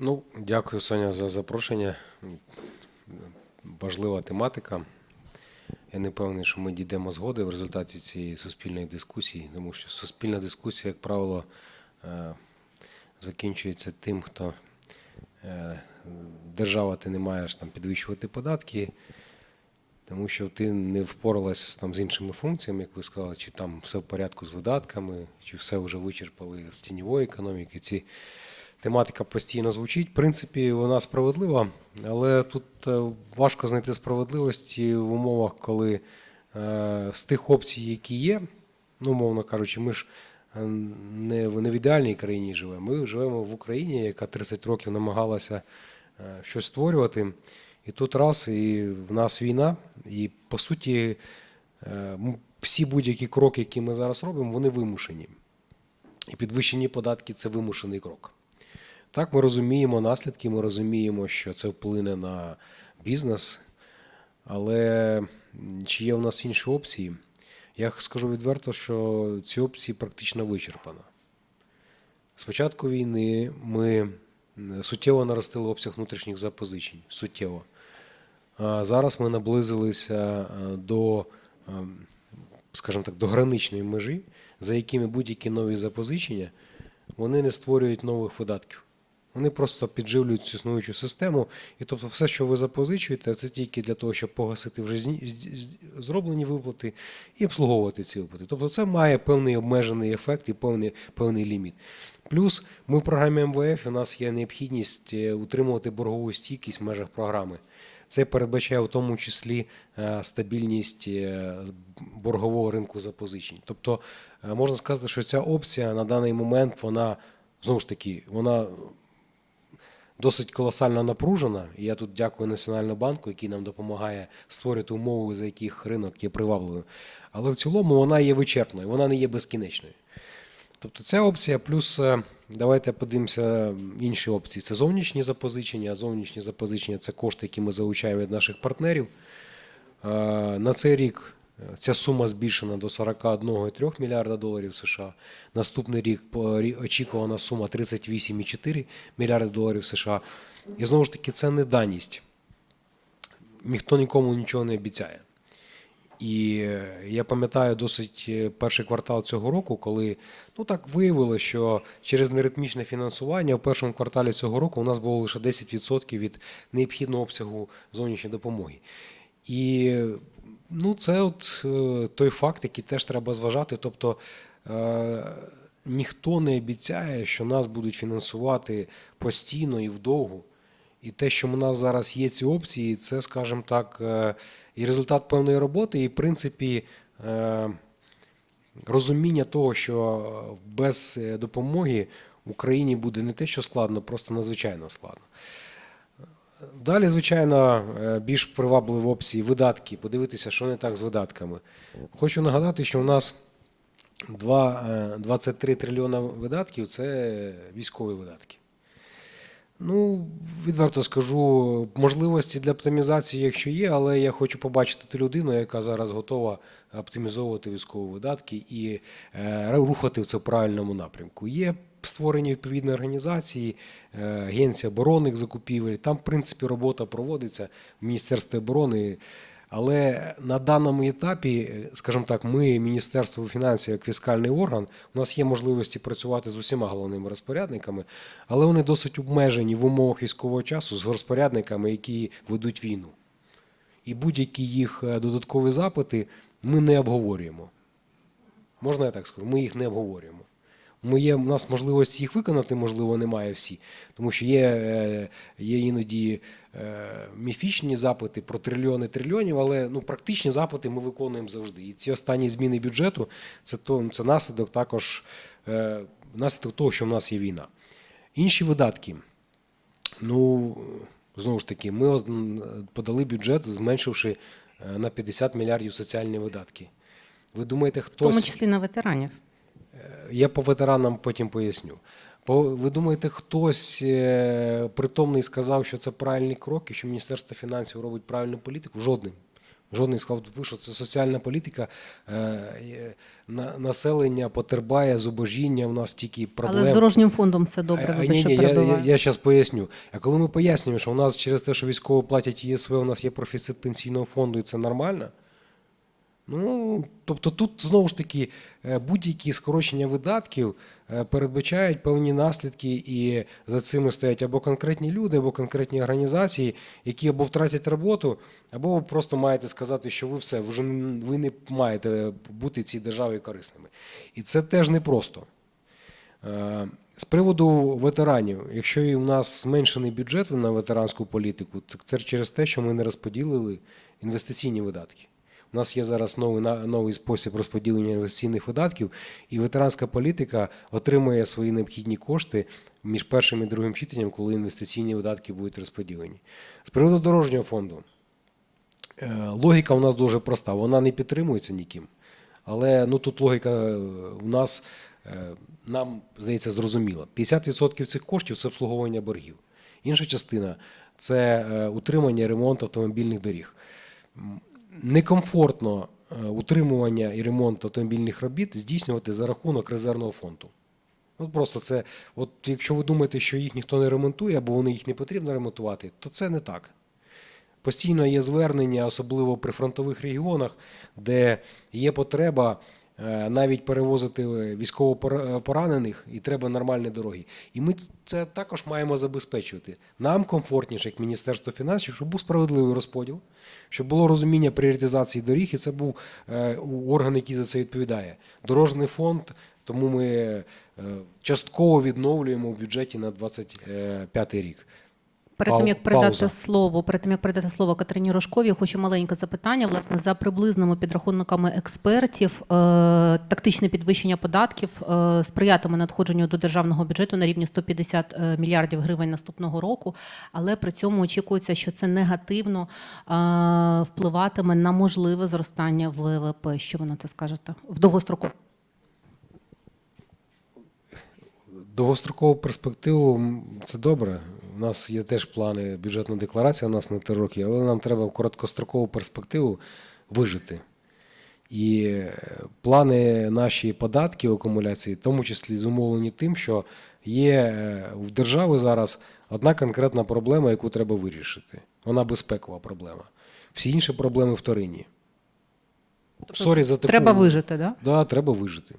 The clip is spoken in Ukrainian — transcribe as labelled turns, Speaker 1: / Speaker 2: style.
Speaker 1: Ну, дякую, Соня, за запрошення. Важлива тематика. Я не певний, що ми дійдемо згоди в результаті цієї суспільної дискусії, тому що суспільна дискусія, як правило, е, закінчується тим, хто е, держава ти не маєш там підвищувати податки, тому що ти не впоралась там з іншими функціями, як ви сказали, чи там все в порядку з видатками, чи все вже вичерпали з тіньової економіки. Ці тематика постійно звучить. В принципі, вона справедлива, але тут е, важко знайти справедливості в умовах, коли е, з тих опцій, які є, ну, мовно кажучи, ми ж е, не в не в ідеальній країні живемо. Ми живемо в Україні, яка 30 років намагалася щось створювати. І тут раз, і в нас війна, і по суті, всі будь-які кроки, які ми зараз робимо, вони вимушені. І підвищені податки це вимушений крок. Так, ми розуміємо наслідки, ми розуміємо, що це вплине на бізнес, але чи є у нас інші опції? Я скажу відверто, що ці опції практично вичерпано. З початку війни ми суттєво наростили обсяг внутрішніх запозичень. Суттєво. Зараз ми наблизилися е, до, ем, скажімо так, до граничної межі, за якими будь-які нові запозичення вони не створюють нових видатків. Вони просто підживлюють існуючу систему. І тобто, все, що ви запозичуєте, це тільки для того, щоб погасити вже зроблені виплати і обслуговувати ці виплати. Тобто, це має певний обмежений ефект і певний, певний ліміт. Плюс ми в програмі МВФ у нас є необхідність е, утримувати боргову стійкість в межах програми. Це передбачає в тому числі е, стабільність е, боргового ринку запозичень. Тобто можна сказати, що ця опція на даний момент вона знову ж таки вона досить колосально напружена. І я тут дякую Національному банку, який нам допомагає створити умови, за яких ринок є привабливим. Але в цілому вона є вичерпною, вона не є безкінечною. Тобто ця опція, плюс е, давайте подивимося інші опції. Це зовнішні запозичення. Зовнішні запозичення це кошти, які ми залучаємо від наших партнерів. Е, На цей рік ця сума збільшена до 41,3 мільярда доларів США. Наступний рік очікувана сума 38,4 мільярда доларів США. І знову ж таки, це не даність. Ніхто нікому нічого не обіцяє. І е, я пам'ятаю досить е, перший квартал цього року, коли ну так виявилося, що через неритмічне фінансування в першому кварталі цього року у нас було лише 10% від необхідного обсягу зовнішньої допомоги. І ну, це от е, той факт, який теж треба зважати. Тобто е, ніхто не обіцяє, що нас будуть фінансувати постійно і вдовгу. І те, що у нас зараз є ці опції, це, скажімо так, е, і результат певної роботи, і в принципі розуміння того, що без допомоги Україні буде не те, що складно, просто надзвичайно складно. Далі, звичайно, е, більш привабливі опції видатки. Подивитися, що не так з видатками. Хочу нагадати, що у нас два, е, 23 трильйона видатків це військові видатки. Ну, відверто скажу, можливості для оптимізації, якщо є, але я хочу побачити ту людину, яка зараз готова оптимізовувати військові видатки і е, рухати це в правильному напрямку. Є створені відповідні організації, е, Агенція оборонних закупівель. Там, в принципі, робота проводиться в Міністерстві оборони. Але на даному етапі, е, скажімо так, ми, Міністерство фінансів як фіскальний орган, у нас є можливості працювати з усіма головними розпорядниками, але вони досить обмежені в умовах військового часу з розпорядниками, які ведуть війну. І будь-які їх е, додаткові запити ми не обговорюємо. Можна я так скажу? Ми їх не обговорюємо. Ми є, у нас можливості їх виконати, можливо, немає всі. Тому що є, е, є іноді е, міфічні запити про трильйони трильйонів, але ну, практичні запити ми виконуємо завжди. І ці останні зміни бюджету це, то, це наслідок також е, наслідок того, що в нас є війна. Інші видатки. Ну, знову ж таки, ми подали бюджет, зменшивши на 50 мільярдів соціальні видатки. Ви думаєте,
Speaker 2: в тому числі на ветеранів.
Speaker 1: Я по ветеранам потім поясню. По- Ви думаєте, хтось е, притомний сказав, що це правильний крок і що Міністерство фінансів робить правильну політику? Жодним. Жодний сказав, ви що це соціальна політика, е, на, населення потерпає зубожіння, у нас тільки проблеми.
Speaker 2: Але з дорожнім фондом все добре,
Speaker 1: А, а, ні, ні, я, я, я зараз поясню. А коли ми пояснюємо, що у нас через те, що військово платять ЄСВ, у нас є профіцит пенсійного фонду, і це нормально. Ну, тобто тут знову ж таки е, будь-які скорочення видатків е, передбачають певні наслідки, і за цими стоять або конкретні люди, або конкретні організації, які або втратять роботу, або ви просто маєте сказати, що ви все, ви вже ви не маєте бути цій державі корисними. І це теж непросто. Е, З приводу ветеранів, якщо і у нас зменшений бюджет на ветеранську політику, це- це через те, що ми не розподілили інвестиційні видатки. У нас є зараз новий, новий спосіб розподілення інвестиційних видатків, і ветеранська політика отримує свої необхідні кошти між першим і другим читанням, коли інвестиційні видатки будуть розподілені. З приводу дорожнього фонду, Е, Логіка у нас дуже проста, вона не підтримується ніким. Але ну, тут логіка е, у нас, е, нам здається, зрозуміла. 50% цих коштів це обслуговування боргів. Інша частина це утримання ремонт автомобільних доріг. Некомфортно е, утримування і ремонт автомобільних робіт здійснювати за рахунок резервного фонду. От просто це, от якщо ви думаєте, що їх ніхто не ремонтує, або вони їх не потрібно ремонтувати, то це не так. Постійно є звернення, особливо при фронтових регіонах, де є потреба навіть перевозити військовопоранених і треба нормальні дороги. І ми це також маємо забезпечувати. Нам комфортніше, як Міністерство фінансів, щоб був справедливий розподіл, щоб було розуміння пріоритизації доріг, і це був е, орган, який за це відповідає. Дорожній фонд, тому ми е, частково відновлюємо в бюджеті на 25 рік.
Speaker 2: Перед тим як передати
Speaker 1: пауза.
Speaker 2: слово, перед тим як передати слово Катерині Рожковій, хочу маленьке запитання. Власне, за приблизними підрахунками експертів, е, тактичне підвищення податків е, сприятиме надходженню до державного бюджету на рівні 150 е, мільярдів гривень наступного року, але при цьому очікується, що це негативно впливатиме на можливе зростання ВВП. Що ви на це скажете в довгостроку?
Speaker 1: Довгострокову перспективу це добре. У нас є теж плани, бюджетна декларація у нас на три роки, але нам треба в короткострокову перспективу вижити. І е, плани наші податки акумуляції, в тому числі зумовлені тим, що є е, в держави зараз одна конкретна проблема, яку треба вирішити. Вона безпекова проблема. Всі інші проблеми вторинні. Сорі за таку...
Speaker 2: Треба вижити, да?
Speaker 1: Да, треба вижити.